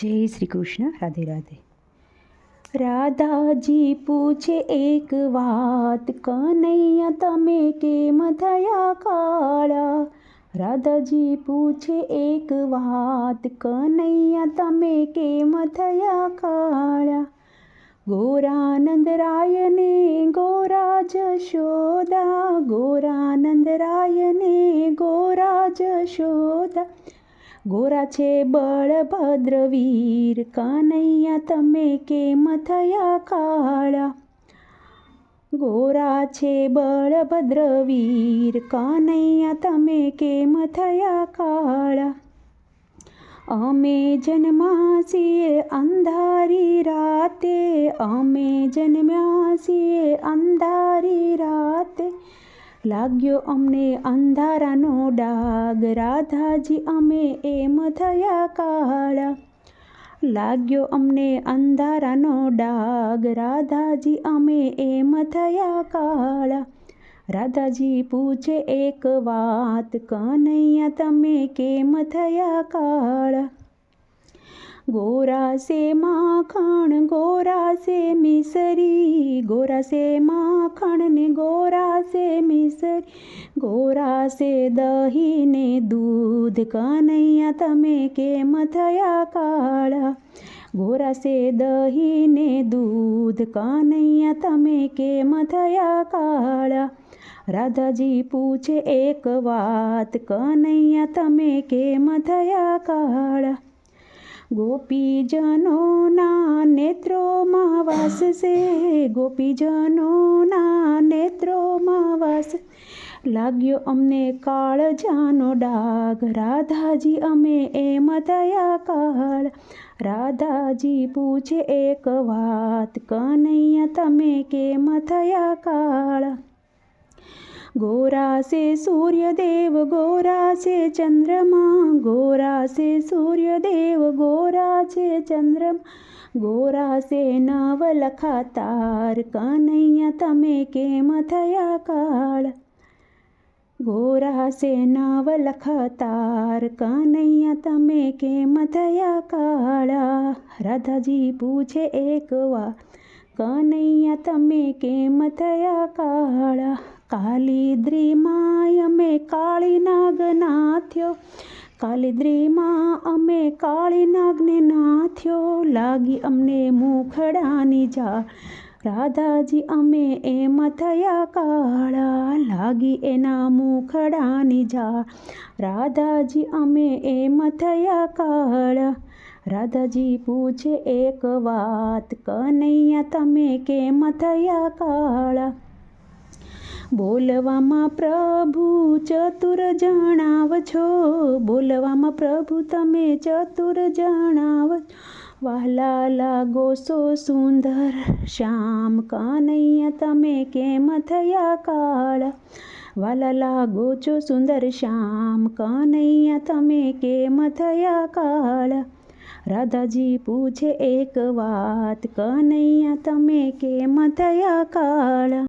જય શ્રી કૃષ્ણ, રાધે રાધે. રાધાજી પૂછે એક વાત, કનૈયા, તમે કેમ થયા કાળા? રાધાજી પૂછે એક વાત, કનૈયા, તમે કેમ થયા કાળા? ગોરાનંદ રાયને ગોરા જશોદા ગોરાનંદ રાયને ગોરા જશોદા ગોરા છે બળભદ્ર વીર કાનૈયા તમે કેમ થયા કાળા? ગોરા છે બળભદ્ર વીર કાનૈયા તમે કેમ થયા કાળા? અમે જન્મ્યા છીએ અંધારી રાતે, અમે જન્મ્યા છીએ અંધારી રાતે. લાગ્યો અમને અંધારાનો ડાગ રાધાજી, અમે એમ થયા કાળા. લાગ્યો અમને અંધારાનો ડાગ રાધાજી, અમે એમ થયા કાળા. રાધાજી, પૂછે એક વાત. કનૈયા, તમે કેમ થયા કાળા? ગોરા સે માખણ ગોરા સે મિસરી. ગોરા સે માખણ ને ગોરા સે મિસરી ગોરા સે દહીને દૂધ કનૈયા તમે કેમ થયા કાળા? ગોરા સે દહીને દૂધ કનૈયા તમે કેમ થયા કાળા? રાધાજી પૂછે એક વાત, કનૈયા તમે કેમ થયા કાળા? ગોપીજનોના નેત્રોમાં વાસશે ગોપીજનોના નેત્રોમાં વાસ લાગ્યો અમને કાળજાનો ડાગ રાધાજી અમે એમ થયા કાળ રાધાજી પૂછે એક વાત કનૈયા તમે કેમ થયા કાળ ગોરા સે સૂર્યદેવ ગોરા છે ચંદ્રમા ગોરા સે સૂર્યદેવ ગોરા છે ચંદ્રમા ગોરા સે નવલખા તાર કનૈયા તમે કેમ થયા કાળ ગોરા સે નવલખા તાર કનૈયા તમે કેમ થયા કાળા રાધાજી પૂછે એક વાર કનૈયા, તમે કેમ થયા કાળા? કાલિદ્રીમાં અમે કાળી નાગ નાથ્યો કાલિદ્રીમાં અમે કાળી નાગને નાથ્યો. લાગી અમને મુખડાની જા રાધાજી, અમે એમ થયા કાળા. લાગી એના મુખડાની જા રાધાજી, અમે એમ થયા કાળા. રાધાજી પૂછે એક વાત, કનૈયા, તમે કેમ થયા કાળા? બોલવામાં પ્રભુ ચતુર જણાવ છો, બોલવામાં પ્રભુ તમે ચતુર જણાવ વાલા લાગો, સો સુંદર શ્યામ, કાનૈયા, તમે કેમ થયા કાળા? વાલા લાગો છો સુંદર શ્યામ, કનૈયા, તમે કેમ થયા કાળા? રાધાજી પૂછે એક વાત કનૈયા તમે કેમ થયા કાળા?